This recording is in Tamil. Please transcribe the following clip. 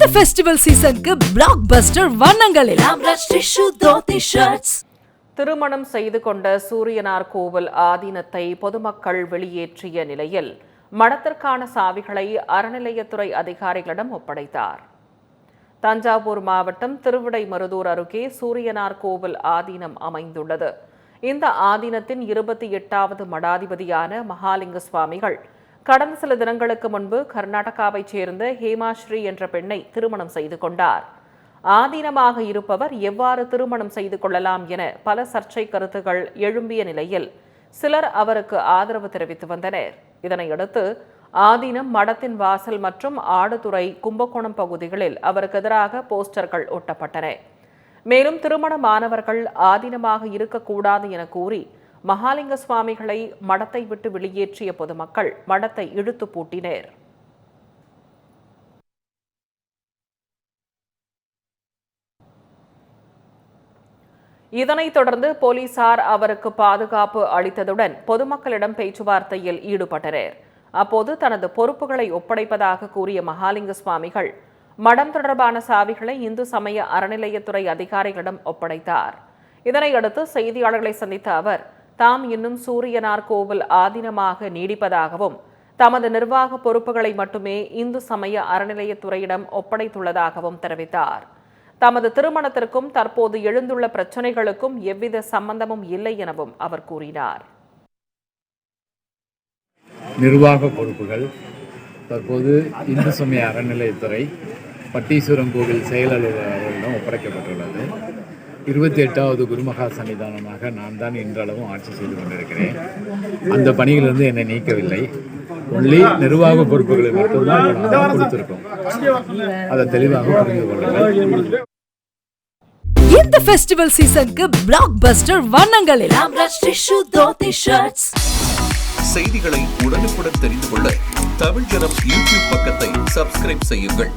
இந்த ஃபெஸ்டிவல் சீசனுக்கு பிளாக் பஸ்டர் வண்ணங்களில். திருமணம் செய்து கொண்ட சூரியனார் கோவில் ஆதீனத்தை பொதுமக்கள் வெளியேற்றிய நிலையில் மடத்திற்கான சாவிகளை அறநிலையத்துறை அதிகாரிகளிடம் ஒப்படைத்தார். தஞ்சாவூர் மாவட்டம் திருவிடைமருதூர் அருகே சூரியனார் கோவில் ஆதீனம் அமைந்துள்ளது. இந்த ஆதீனத்தின் இருபத்தி எட்டாவது மடாதிபதியான மகாலிங்க சுவாமிகள் கடந்த சில தினங்களுக்கு முன்பு கர்நாடகாவைச் சேர்ந்த ஹேமாஸ்ரீ என்ற பெண்ணை திருமணம் செய்து கொண்டார். ஆதீனமாக இருப்பவர் எவ்வாறு திருமணம் செய்து கொள்ளலாம் என பல சர்ச்சை கருத்துகள் எழும்பிய நிலையில் சிலர் அவருக்கு ஆதரவு தெரிவித்து வந்தனர். இதனையடுத்து ஆதீனம் மடத்தின் வாசல் மற்றும் ஆடுதுறை கும்பகோணம் பகுதிகளில் அவருக்கு எதிராக போஸ்டர்கள் ஒட்டப்பட்டன. மேலும் திருமணமானவர்கள் ஆதீனமாக இருக்கக்கூடாது என கூறி மகாலிங்க சுவாமிகளை மடத்தை விட்டு வெளியேற்றிய பொதுமக்கள் மடத்தை இழுத்து பூட்டினர். இதனைத் தொடர்ந்து போலீசார் அவருக்கு பாதுகாப்பு அளித்ததுடன் பொதுமக்களிடம் பேச்சுவார்த்தையில் ஈடுபட்டனர். அப்போது தனது பொறுப்புகளை ஒப்படைப்பதாக கூறிய மகாலிங்க சுவாமிகள் மடம் தொடர்பான சாவிகளை இந்து சமய அறநிலையத்துறை அதிகாரிகளிடம் ஒப்படைத்தார். இதனையடுத்து செய்தியாளர்களை சந்தித்த அவர் தாம் இன்னும் சூரியனார் கோவில் ஆதீனமாக நீடிப்பதாகவும் தமது நிர்வாக பொறுப்புகளை மட்டுமே இந்து சமய அறநிலையத்துறையிடம் ஒப்படைத்துள்ளதாகவும் தெரிவித்தார். தமது திருமணத்திற்கும் தற்போது எழுந்துள்ள பிரச்சனைகளுக்கும் எவ்வித சம்பந்தமும் இல்லை எனவும் அவர் கூறினார். நிர்வாக பொறுப்புகள் தற்போது இந்து சமய அறநிலையத்துறை பட்டீஸ்வரம் கோவில் செயலாளரிடம் ஒப்படைக்கப்பட்டுள்ளது. இருபத்தி எட்டாவது குருமகா சன்னிதானமாக நான் தான் இன்றளவும் ஆட்சி செய்து கொண்டிருக்கிறேன். அந்த பணியிலிருந்து என்னை நீக்கவில்லை. ஒன்லி நிர்வாக பொறுப்புகளை மட்டும்தான் கொடுத்திருக்கோம் அதை தெளிவாக புரிந்து கொள்ளுங்கள். இந்த ஃபெஸ்டிவல் சீசனுக்கு பிளாக் பஸ்டர் தோத்தி ஷர்ட்ஸ் செய்திகளை உடனுக்குடன் தெரிந்து கொள்ள தமிழ் ஜனம் யூடியூப் பக்கத்தை சப்ஸ்கிரைப் செய்யுங்கள்.